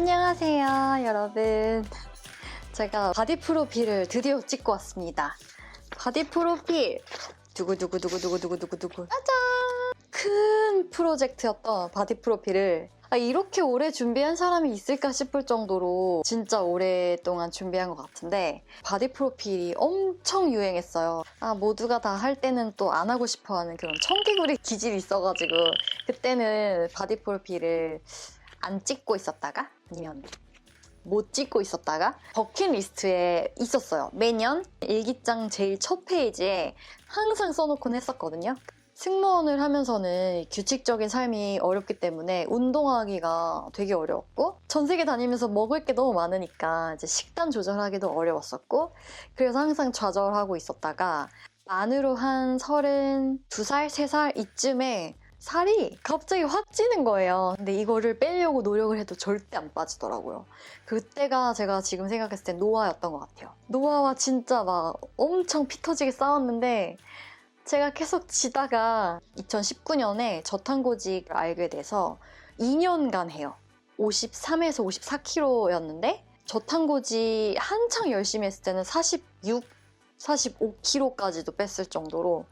안녕하세요, 여러분. 제가 바디 프로필을 드디어 찍고 왔습니다. 바디 프로필. 두구두구두구두구두구두구두구. 짜잔! 큰 프로젝트였던 바디 프로필을 아, 이렇게 오래 준비한 사람이 있을까 싶을 정도로 진짜 오랫동안 준비한 것 같은데 바디 프로필이 엄청 유행했어요. 아, 모두가 다 할 때는 또 안 하고 싶어 하는 그런 청개구리 기질이 있어가지고 그때는 바디 프로필을 안 찍고 있었다가 아니면 못 찍고 있었다가 버킷리스트에 있었어요. 매년 일기장 제일 첫 페이지에 항상 써놓곤 했었거든요. 승무원을 하면서는 규칙적인 삶이 어렵기 때문에 운동하기가 되게 어려웠고 전 세계 다니면서 먹을 게 너무 많으니까 이제 식단 조절하기도 어려웠었고 그래서 항상 좌절하고 있었다가 만으로 한 32살, 3살 이쯤에 살이 갑자기 확 찌는 거예요. 근데 이거를 빼려고 노력을 해도 절대 안 빠지더라고요. 그때가 제가 지금 생각했을 때 노화였던 것 같아요. 노화와 진짜 막 엄청 피 터지게 싸웠는데 제가 계속 지다가 2019년에 저탄고직을 알게 돼서 2년간 해요. 53에서 54kg였는데 저탄고지 한창 열심히 했을 때는 46, 45kg까지도 뺐을 정도로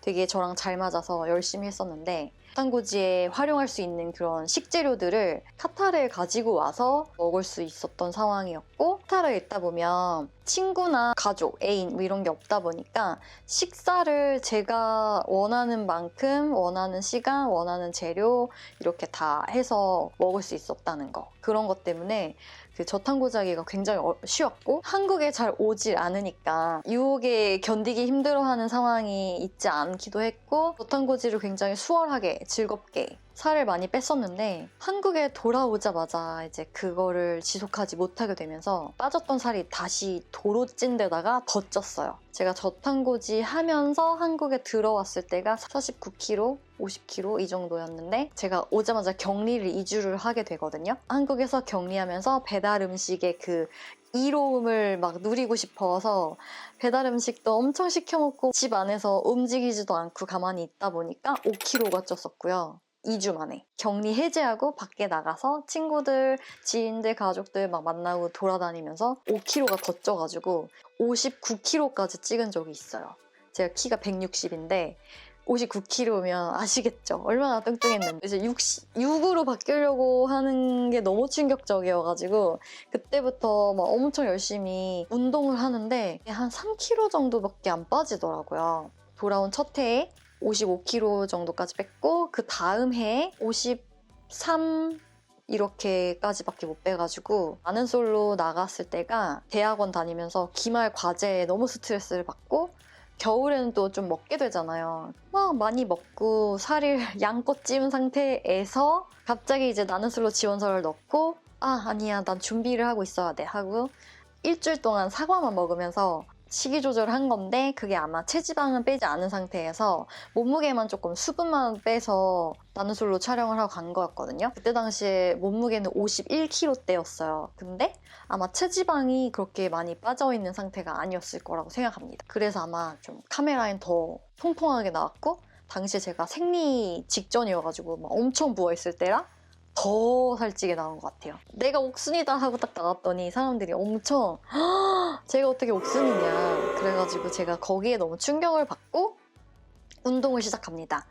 되게 저랑 잘 맞아서 열심히 했었는데 저탄고지에 활용할 수 있는 그런 식재료들을 카타르에 가지고 와서 먹을 수 있었던 상황이었고 카타르에 있다 보면 친구나 가족, 애인 뭐 이런 게 없다 보니까 식사를 제가 원하는 만큼 원하는 시간, 원하는 재료 이렇게 다 해서 먹을 수 있었다는 거. 그런 것 때문에 그 저탄고자기가 굉장히 어- 쉬웠고 한국에 잘 오질 않으니까 유혹에 견디기 힘들어하는 상황이 있지 않기도 했고 저탄고지를 굉장히 수월하게 즐겁게 살을 많이 뺐었는데 한국에 돌아오자마자 이제 그거를 지속하지 못하게 되면서 빠졌던 살이 다시 도로 찐 데다가 더 쪘어요. 제가 저탄고지 하면서 한국에 들어왔을 때가 49kg, 50kg 이 정도였는데 제가 오자마자 격리를 2주를 하게 되거든요. 한국에서 격리하면서 배달 음식의 그 이로움을 막 누리고 싶어서 배달 음식도 엄청 시켜 먹고 집 안에서 움직이지도 않고 가만히 있다 보니까 5kg가 쪘었고요. 2주 만에 격리 해제하고 밖에 나가서 친구들, 지인들, 가족들 막 만나고 돌아다니면서 5kg가 더 쪄가지고 59kg까지 찍은 적이 있어요. 제가 키가 160인데 59kg면 아시겠죠? 얼마나 뚱뚱했는데 이제 60, 6으로 바뀌려고 하는 게 너무 충격적이어가지고 그때부터 막 엄청 열심히 운동을 하는데 한 3kg 정도밖에 안 빠지더라고요. 돌아온 첫 해에 55kg 정도까지 뺐고 그 다음 해에 53 이렇게까지밖에 못 빼가지고 많은 솔로 나갔을 때가 대학원 다니면서 기말 과제에 너무 스트레스를 받고 겨울에는 또 좀 먹게 되잖아요. 막 많이 먹고 살을 양껏 찌운 상태에서 갑자기 이제 나는 솔로 지원서를 넣고 아 아니야 난 준비를 하고 있어야 돼 하고 일주일 동안 사과만 먹으면서 식이 조절을 한 건데 그게 아마 체지방은 빼지 않은 상태에서 몸무게만 조금 수분만 빼서 나는 솔로 촬영을 하고 간 거였거든요. 그때 당시에 몸무게는 51kg대였어요. 근데 아마 체지방이 그렇게 많이 빠져 있는 상태가 아니었을 거라고 생각합니다. 그래서 아마 좀 카메라엔 더 통통하게 나왔고 당시에 제가 생리 직전이어가지고 막 엄청 부어있을 때라 더 살찌게 나온 것 같아요. 내가 옥순이다 하고 딱 나갔더니 사람들이 엄청 "헉, 제가 어떻게 옥순이냐 그래가지고 제가 거기에 너무 충격을 받고 운동을 시작합니다.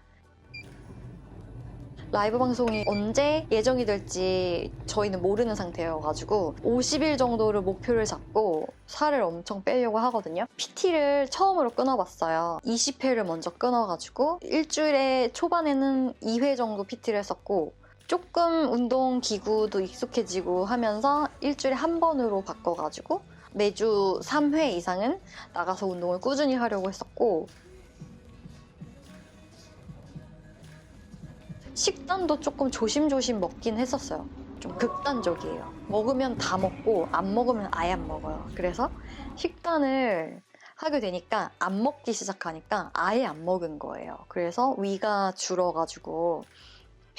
라이브 방송이 언제 예정이 될지 저희는 모르는 상태여가지고 50일 정도를 목표를 잡고 살을 엄청 빼려고 하거든요. PT를 처음으로 끊어봤어요. 20회를 먼저 끊어가지고 일주일에 초반에는 2회 정도 PT를 했었고 조금 운동 기구도 익숙해지고 하면서 일주일에 한 번으로 바꿔가지고 매주 3회 이상은 나가서 운동을 꾸준히 하려고 했었고 식단도 조금 조심조심 먹긴 했었어요. 좀 극단적이에요. 먹으면 다 먹고 안 먹으면 아예 안 먹어요. 그래서 식단을 하게 되니까 안 먹기 시작하니까 아예 안 먹은 거예요. 그래서 위가 줄어가지고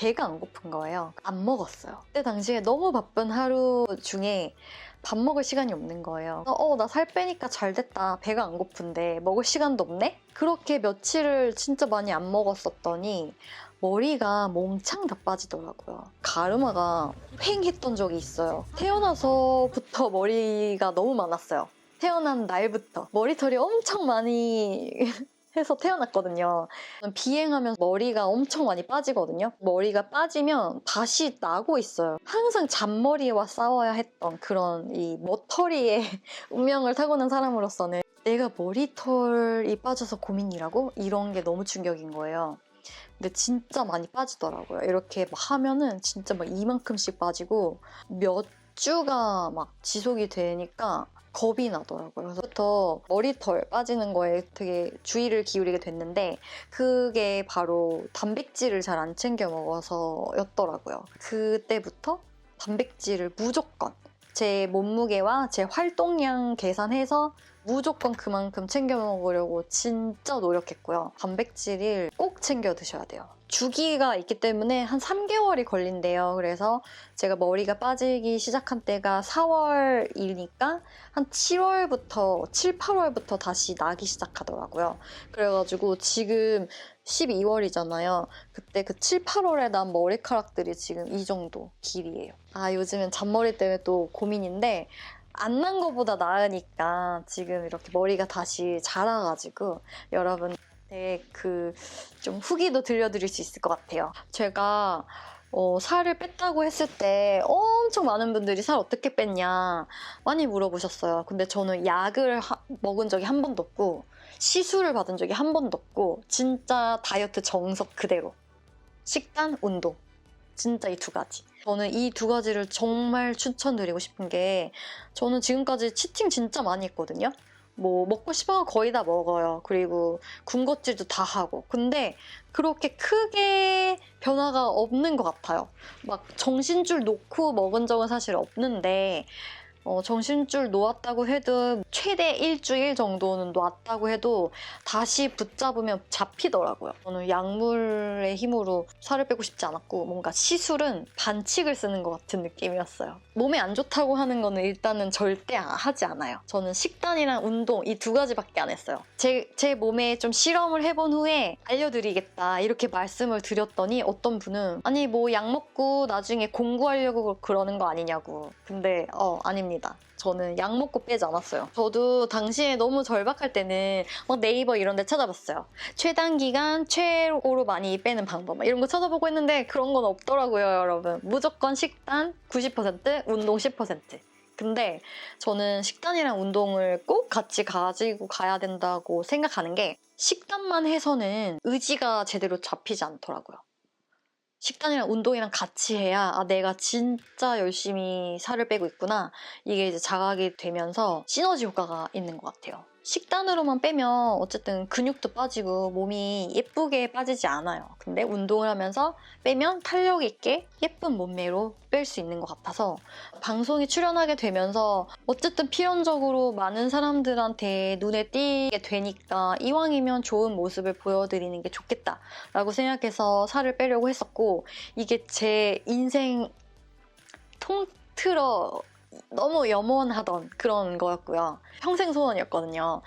배가 안 고픈 거예요. 안 먹었어요. 그때 당시에 너무 바쁜 하루 중에 밥 먹을 시간이 없는 거예요. 어, 나 살 빼니까 잘 됐다. 배가 안 고픈데 먹을 시간도 없네? 그렇게 며칠을 진짜 많이 안 먹었었더니 머리가 몽창 다 빠지더라고요. 가르마가 휑 했던 적이 있어요. 태어나서부터 머리가 너무 많았어요. 태어난 날부터 머리털이 엄청 많이 해서 태어났거든요. 비행하면서 머리가 엄청 많이 빠지거든요. 머리가 빠지면 다시 나고 있어요. 항상 잔머리와 싸워야 했던 그런 이 머터리의 운명을 타고난 사람으로서는 내가 머리털이 빠져서 고민이라고? 이런 게 너무 충격인 거예요. 근데 진짜 많이 빠지더라고요. 이렇게 막 하면은 진짜 막 이만큼씩 빠지고 몇 주가 막 지속이 되니까 겁이 나더라고요. 그래서부터 머리털 빠지는 거에 되게 주의를 기울이게 됐는데 그게 바로 단백질을 잘 안 챙겨 먹어서였더라고요. 그때부터 단백질을 무조건 제 몸무게와 제 활동량 계산해서 무조건 그만큼 챙겨 먹으려고 진짜 노력했고요. 단백질을 꼭 챙겨 드셔야 돼요. 주기가 있기 때문에 한 3개월이 걸린대요. 그래서 제가 머리가 빠지기 시작한 때가 4월이니까 한 7월부터, 7, 8월부터 다시 나기 시작하더라고요. 그래가지고 지금 12월이잖아요. 그때 그 7, 8월에 난 머리카락들이 지금 이 정도 길이에요. 아, 요즘엔 잔머리 때문에 또 고민인데, 안 난 거보다 나으니까 지금 이렇게 머리가 다시 자라가지고 여러분 그 좀 후기도 들려드릴 수 있을 것 같아요. 제가 어, 살을 뺐다고 했을 때 엄청 많은 분들이 살 어떻게 뺐냐 많이 물어보셨어요. 근데 저는 약을 하- 먹은 적이 한 번도 없고 시술을 받은 적이 한 번도 없고 진짜 다이어트 정석 그대로 식단, 운동 진짜 이 두 가지. 저는 이 두 가지를 정말 추천드리고 싶은 게 저는 지금까지 치팅 진짜 많이 했거든요. 뭐 먹고 싶은 거 거의 다 먹어요. 그리고 군것질도 다 하고. 근데 그렇게 크게 변화가 없는 것 같아요. 막 정신줄 놓고 먹은 적은 사실 없는데 어, 정신줄 놓았다고 해도 최대 일주일 정도는 놓았다고 해도 다시 붙잡으면 잡히더라고요. 저는 약물의 힘으로 살을 빼고 싶지 않았고 뭔가 시술은 반칙을 쓰는 것 같은 느낌이었어요. 몸에 안 좋다고 하는 거는 일단은 절대 하지 않아요. 저는 식단이랑 운동 이 두 가지밖에 안 했어요. 제, 제 몸에 좀 실험을 해본 후에 알려드리겠다 이렇게 말씀을 드렸더니 어떤 분은 아니 뭐 약 먹고 나중에 공부하려고 그러는 거 아니냐고. 근데 어 아닙니다. 저는 약 먹고 빼지 않았어요. 저도 당시에 너무 절박할 때는 막 네이버 이런 데 찾아봤어요. 최단 기간 최고로 많이 빼는 방법 막 이런 거 찾아보고 했는데 그런 건 없더라고요, 여러분. 무조건 식단 90%, 운동 10%. 근데 저는 식단이랑 운동을 꼭 같이 가지고 가야 된다고 생각하는 게 식단만 해서는 의지가 제대로 잡히지 않더라고요. 식단이랑 운동이랑 같이 해야 아 내가 진짜 열심히 살을 빼고 있구나 이게 이제 자각이 되면서 시너지 효과가 있는 것 같아요. 식단으로만 빼면 어쨌든 근육도 빠지고 몸이 예쁘게 빠지지 않아요. 근데 운동을 하면서 빼면 탄력 있게 예쁜 몸매로 뺄 수 있는 것 같아서 방송에 출연하게 되면서 어쨌든 필연적으로 많은 사람들한테 눈에 띄게 되니까 이왕이면 좋은 모습을 보여드리는 게 좋겠다라고 생각해서 살을 빼려고 했었고 이게 제 인생 통틀어 너무 염원하던 그런 거였고요. 평생 소원이었거든요.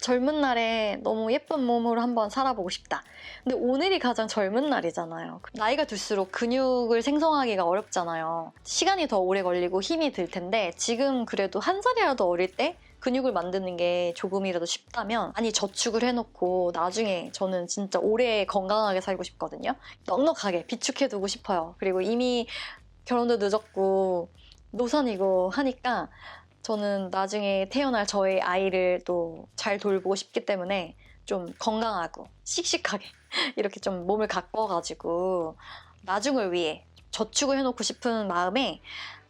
젊은 날에 너무 예쁜 몸으로 한번 살아보고 싶다. 근데 오늘이 가장 젊은 날이잖아요. 나이가 들수록 근육을 생성하기가 어렵잖아요. 시간이 더 오래 걸리고 힘이 들 텐데 지금 그래도 한 살이라도 어릴 때 근육을 만드는 게 조금이라도 쉽다면 아니 저축을 해놓고 나중에 저는 진짜 오래 건강하게 살고 싶거든요. 넉넉하게 비축해두고 싶어요. 그리고 이미 결혼도 늦었고 노산이고 하니까 저는 나중에 태어날 저의 아이를 또 잘 돌보고 싶기 때문에 좀 건강하고 씩씩하게 이렇게 좀 몸을 가꿔가지고 나중을 위해 저축을 해놓고 싶은 마음에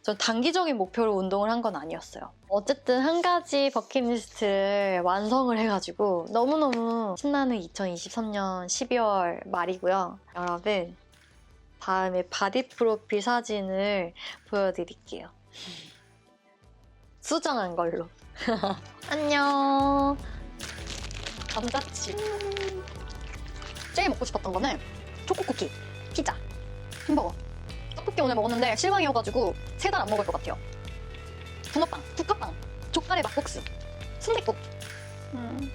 전 단기적인 목표로 운동을 한 건 아니었어요. 어쨌든 한 가지 버킷리스트를 완성을 해가지고 너무너무 신나는 2023년 12월 말이고요. 여러분 다음에 바디 프로필 사진을 보여드릴게요. 수정한 걸로. 안녕. 감자칩. 제일 먹고 싶었던 거는 초코쿠키, 피자, 햄버거. 떡볶이 오늘 먹었는데 실망이어가지고 세 달 안 먹을 것 같아요. 붕어빵, 국화빵, 족발에 막국수, 순댓국. 음,